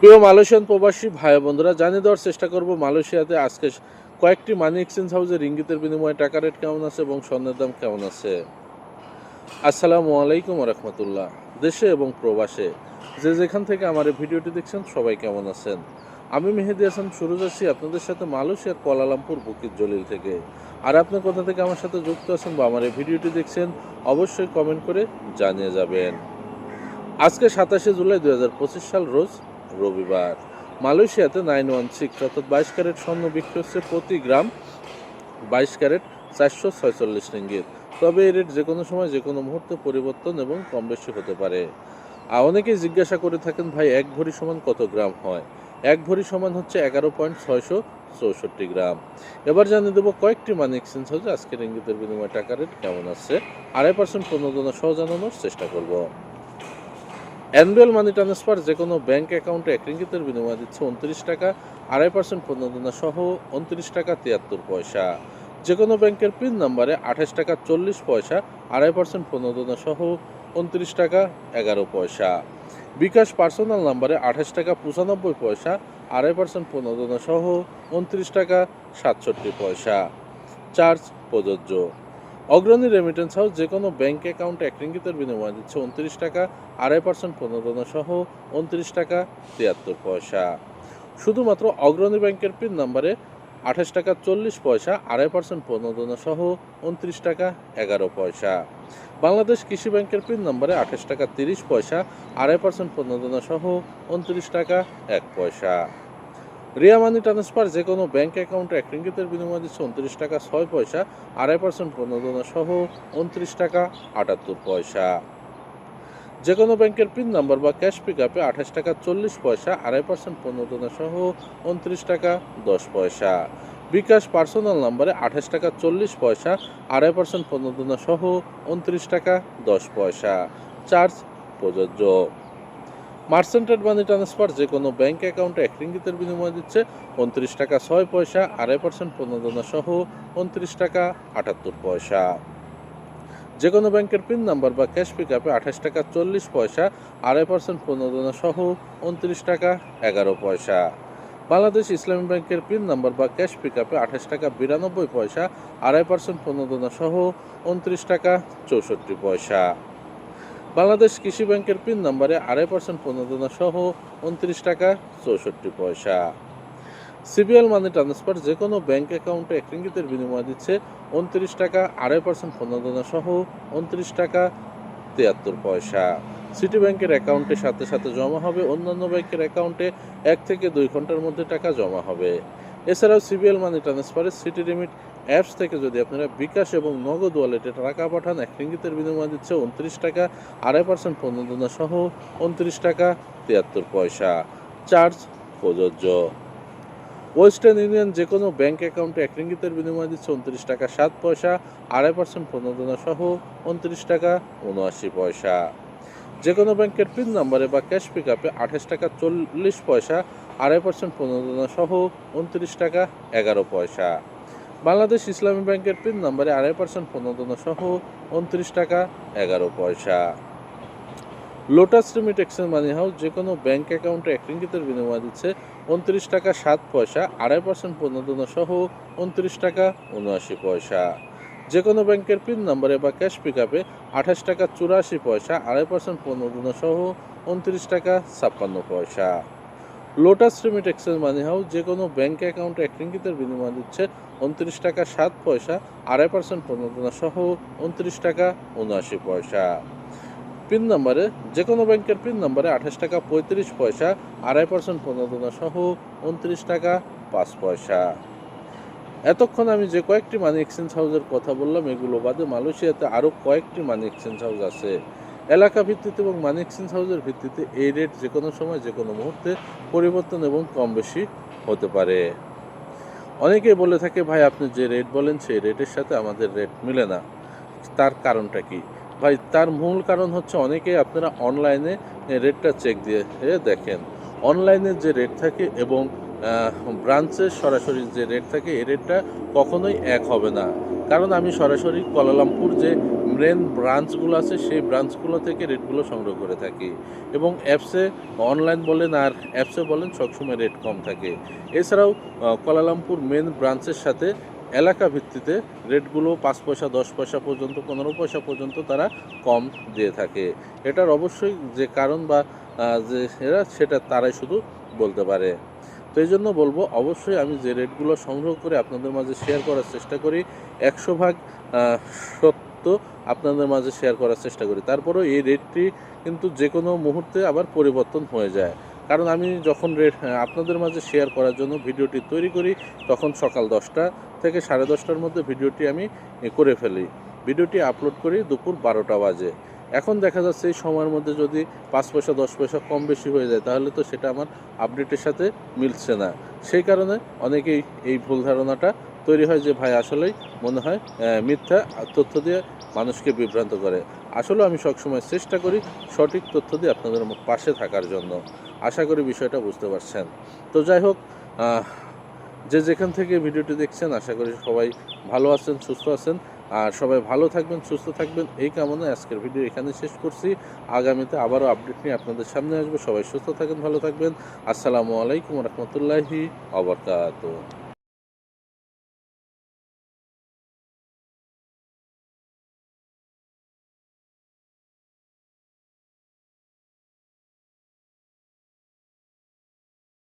প্রিয় মালয়েশিয়ান প্রবাসী ভাই বন্ধুরা, জানিয়ে দেওয়ার চেষ্টা করব মালয়েশিয়াতে আজকে কয়েকটি মানি এক্সচেঞ্জ হাউসের ইঙ্গিতের বিনিময়ে টাকা রেট কেমন আছে এবং স্বর্ণের দাম কেমন আছে। আসসালামু আলাইকুম রহমতুল্লাহ। দেশে এবং প্রবাসে যে যেখান থেকে আমার এই ভিডিওটি দেখছেন, সবাই কেমন আছেন? আমি মেহেদি হাসান, শুরু যাচ্ছি আপনাদের সাথে মালয়েশিয়ার কোয়ালালামপুর, বুকির জলিল থেকে। আর আপনি কোথা থেকে আমার সাথে যুক্ত আছেন বা আমার এই ভিডিওটি দেখছেন, অবশ্যই কমেন্ট করে জানিয়ে যাবেন। আজকে সাতাশে জুলাই দু হাজার পঁচিশ সাল, রোজ রবিবার। মালয়েশিয়াতে নাইন ওয়ান সিক্স অর্থাৎ বাইশ ক্যারেট স্বর্ণ বিক্রি হচ্ছে প্রতি গ্রাম বাইশ ক্যারেট চারশো ছয়চল্লিশ রিঙ্গিত। তবে এই রেট যে কোনো সময় যে কোনো মুহূর্তে পরিবর্তন এবং কম বেশি হতে পারে। আর অনেকেই জিজ্ঞাসা করে থাকেন, ভাই, এক ভরি সমান কত গ্রাম হয়? এক ভরি সমান হচ্ছে এগারো পয়েন্ট ছয়শো চৌষট্টি গ্রাম। এবার জানিয়ে দেবো কয়েকটি মানি এক্সচেঞ্জ হাউসে আজকের ইঙ্গিতের বিনিময়ে টাকা রেট কেমন আছে। আড়াই পার্সেন্ট প্রণোদনা সহ জানানোর চেষ্টা করব। অ্যানুয়াল মানি ট্রান্সফার যে কোনো ব্যাঙ্ক অ্যাকাউন্টে এক রিঙ্গিতের বিনিময়ে দিচ্ছে উনত্রিশ টাকা, আড়াই পার্সেন্ট প্রণোদনা সহ উনত্রিশ টাকা তিয়াত্তর পয়সা। যে কোনো ব্যাংকের পিন নাম্বারে আঠাশ টাকা চল্লিশ পয়সা, আড়াই পার্সেন্ট প্রণোদনা সহ উনত্রিশ টাকা এগারো পয়সা। বিকাশ পার্সোনাল নাম্বারে আঠাশ টাকা পঁচানব্বই পয়সা, আড়াই পার্সেন্ট প্রণোদনা সহ উনত্রিশ টাকা সাতষট্টি পয়সা। চার্জ প্রযোজ্য। অগ্রণী রেমিটেন্স হাউস যে কোনো ব্যাংক অ্যাকাউন্টে এক রিঙ্গিতের বিনিময়ে দিচ্ছে উনত্রিশ টাকা, আড়াই পার্সেন্ট প্রণোদনা সহ উনত্রিশ টাকা তিয়াত্তর পয়সা। শুধুমাত্র অগ্রণী ব্যাংকের পিন নাম্বারে আঠাশ টাকা চল্লিশ পয়সা, আড়াই পার্সেন্ট প্রণোদনা সহ উনত্রিশ টাকা এগারো পয়সা। বাংলাদেশ কৃষি ব্যাংকের পিন নম্বরে আঠাশ টাকা তিরিশ পয়সা, আড়াই পার্সেন্ট প্রণোদনা সহ উনত্রিশ টাকা এক পয়সা। রিয়া মানি ট্রান্সফার যে কোনো ব্যাংক অ্যাকাউন্টে এক রিঙ্গিতের বিনিময়ে দিচ্ছে উনত্রিশ টাকা ছয় পয়সা, আড়াই পার্সেন্ট প্রণোদনা সহ উনত্রিশ টাকা আটাত্তর পয়সা। যে কোনো ব্যাংকের পিন নাম্বার বা ক্যাশ পিক আপে আঠাশ টাকা চল্লিশ পয়সা, আড়াই পার্সেন্ট প্রণোদনা সহ উনত্রিশ টাকা দশ পয়সা। বিকাশ পার্সোনাল নাম্বারে আঠাশ টাকা চল্লিশ পয়সা, আড়াই পার্সেন্ট প্রণোদনা সহ উনত্রিশ টাকা দশ পয়সা। চার্জ প্রযোজ্য। মার্সেন্টেড মানি ট্রান্সফার, যে কোনো ব্যাংক অ্যাকাউন্টে এক রিঙ্গিতের বিনিময়ে দিচ্ছে, উনত্রিশ টাকা ছয় পয়সা, আড়াই পার্সেন্ট প্রণোদনা সহ উনত্রিশ টাকা আটাত্তর পয়সা। যে কোনো ব্যাংকের পিন নাম্বার বা ক্যাশ পিক আপে আঠাশ টাকা চল্লিশ পয়সা, আড়াই পার্সেন্ট প্রণোদনা সহ উনত্রিশ টাকা এগারো পয়সা। বাংলাদেশ ইসলামী ব্যাংকের পিন নাম্বার বা ক্যাশ পিক আপে আঠাশ টাকা বিরানব্বই পয়সা, আড়াই পার্সেন্ট প্রণোদনা সহ উনত্রিশ টাকা চৌষট্টি পয়সা। বাংলাদেশ কৃষি ব্যাংকের পিন নাম্বারে আড়াই পার্সেন্ট প্রণোদনা সহ উনত্রিশ টাকা চৌষট্টি পয়সা। সিবিএল মানি ট্রান্সফার যে কোনো ব্যাংক অ্যাকাউন্টে এক রিঙ্গিতের বিনিময় দিচ্ছে উনত্রিশ টাকা, আড়াই পার্সেন্ট প্রণোদনা সহ উনত্রিশ টাকা, তিয়াত্তর পয়সা। সিটি ব্যাংকের অ্যাকাউন্টের সাথে সাথে জমা হবে, অন্যান্য ব্যাংকের অ্যাকাউন্টে এক থেকে দুই ঘণ্টার মধ্যে টাকা জমা হবে। এছাড়াও সিবিএল মানি ট্রান্সফারের সিটি লিমিট অ্যাপস থেকে যদি আপনারা বিকাশ এবং নগদ ওয়ালেটে টাকা পাঠান, এক রিঙ্গিতের বিনিময় দিচ্ছে উনত্রিশ টাকা, আড়াই পার্সেন্ট প্রণোদনা সহ উনত্রিশ টাকা, তিয়াত্তর পয়সা। চার্জ প্রযোজ্য। ওয়েস্টার্ন ইউনিয়ন যে কোনো ব্যাঙ্ক অ্যাকাউন্টে এক রিঙ্গিতের বিনিময় দিচ্ছে উনত্রিশ টাকা, সাত পয়সা, আড়াই পার্সেন্ট প্রণোদনা সহ উনত্রিশ টাকা, উনআশি পয়সা। যে কোনো ব্যাংকের পিন নাম্বারে বা ক্যাশ পিক আপে আঠাশ টাকা, চল্লিশ পয়সা, আড়াই পার্সেন্ট প্রণোদনা সহ উনত্রিশ টাকা, এগারো পয়সা। বাংলাদেশ ইসলামী ব্যাংকের পিন নম্বরে আড়াই পার্সেন্ট প্রণোদনা সহ উনত্রিশ টাকা, এগারো পয়সা। Lotus remit exchange money house যে কোনো ব্যাংক অ্যাকাউন্টে এক রিঙ্গিতের বিনিময় দিচ্ছে উনত্রিশ টাকা, সাত পয়সা, আড়াই পার্সেন্ট প্রণোদনা সহ উনত্রিশ টাকা, উনআশি পয়সা। যে কোনো ব্যাংকের পিন নম্বরে বা ক্যাশ পিক আপে আঠাশ টাকা, চুরাশি পয়সা, আড়াই পার্সেন্ট প্রণোদনা সহ উনত্রিশ টাকা, ছাপ্পান্ন পয়সা। Lotus remit exchange money house যে কোনো ব্যাংক অ্যাকাউন্টে এক রিঙ্গিতের বিনিময় দিচ্ছে উনত্রিশ টাকা সাত পয়সা, আড়াই পার্সেন্ট প্রণোদনা সহ উনত্রিশ টাকা উনআশি পয়সা। পিন নাম্বারে যে কোনো ব্যাংকের পিন নাম্বারে আঠাশ টাকা পঁয়ত্রিশ পয়সা, আড়াই পার্সেন্ট প্রণোদনা সহ উনত্রিশ টাকা পাঁচ পয়সা। এতক্ষণ আমি যে কয়েকটি মানি এক্সচেঞ্জ হাউসের কথা বললাম, এগুলো বাদে মালয়েশিয়াতে আরও কয়েকটি মানি এক্সচেঞ্জ হাউস আছে। এলাকা ভিত্তিতে এবং মানি এক্সচেঞ্জ হাউসের ভিত্তিতে এই রেট যে কোনো সময়, যে কোনো মুহূর্তে পরিবর্তন এবং কম বেশি হতে পারে। অনেকেই বলে থাকে, ভাই, আপনি যে রেট বলেন, সেই রেটের সাথে আমাদের রেট মিলে না। তার কারণটা কি? ভাই, তার মূল কারণ হচ্ছে অনেকেই আপনারা অনলাইনে রেটটা চেক দিয়ে দেখেন। অনলাইনে যে রেট থাকে এবং ব্রাঞ্চের সরাসরি যে রেট থাকে, এই রেটটা কখনোই এক হবে না। কারণ আমি সরাসরি কলালামপুর যে মেন ব্রাঞ্চগুলো আছে সেই ব্রাঞ্চগুলো থেকে রেটগুলো সংগ্রহ করে থাকি। এবং অ্যাপসে অনলাইন বলেন আর অ্যাপসে বলেন সবসময় রেট কম থাকে। এছাড়াও আহ, কুয়ালালামপুর মেন ব্রাঞ্চের সাথে এলাকা ভিত্তিতে রেটগুলো পাঁচ পয়সা দশ পয়সা পর্যন্ত পনেরো পয়সা পর্যন্ত তারা কম দিয়ে থাকে। এটার অবশ্যই যে কারণ বা যে এরা সেটা তারাই শুধু বলতে পারে। তো এই জন্য বলব অবশ্যই আমি যে রেটগুলো সংগ্রহ করে আপনাদের মাঝে শেয়ার করার চেষ্টা করি একশো ভাগ সত্য আপনাদের মাঝে শেয়ার করার চেষ্টা করি। তারপরেও এই রেটটি কিন্তু যে কোনো মুহূর্তে আবার পরিবর্তন হয়ে যায়। কারণ আমি যখন রেট আপনাদের মাঝে শেয়ার করার জন্য ভিডিওটি তৈরি করি, তখন সকাল দশটা থেকে সাড়ে দশটার মধ্যে ভিডিওটি আমি করে ফেলি। ভিডিওটি আপলোড করি দুপুর বারোটা বাজে। এখন দেখা যাচ্ছে এই সময়ের মধ্যে যদি পাঁচ পয়সা, দশ পয়সা কম বেশি হয়ে যায়, তাহলে তো সেটা আমার আপডেটের সাথে মিলছে না। সেই কারণে অনেকেই এই ভুল ধারণাটা তৈরি হয় যে ভাই আসলেই মনে হয় মিথ্যা তথ্য দিয়ে মানুষকে বিভ্রান্ত করে। আসলে আমি সবসময় চেষ্টা করি সঠিক তথ্য দিয়ে আপনাদের পাশে থাকার জন্য। আশা করি বিষয়টা বুঝতে পারছেন। তো যাই হোক যে যেখান থেকে ভিডিওটি দেখছেন, আশা করি সবাই ভালো আছেন, সুস্থ আছেন। আর সবাই ভালো থাকবেন, সুস্থ থাকবেন। এই কামনায় আজকের ভিডিও এখানে শেষ করছি। আগামীতে আবারও আপডেট নিয়ে আপনাদের সামনে আসব। সবাই সুস্থ থাকেন, ভালো থাকবেন। আসসালামু আলাইকুম রহমতুল্লাহি আবরকাত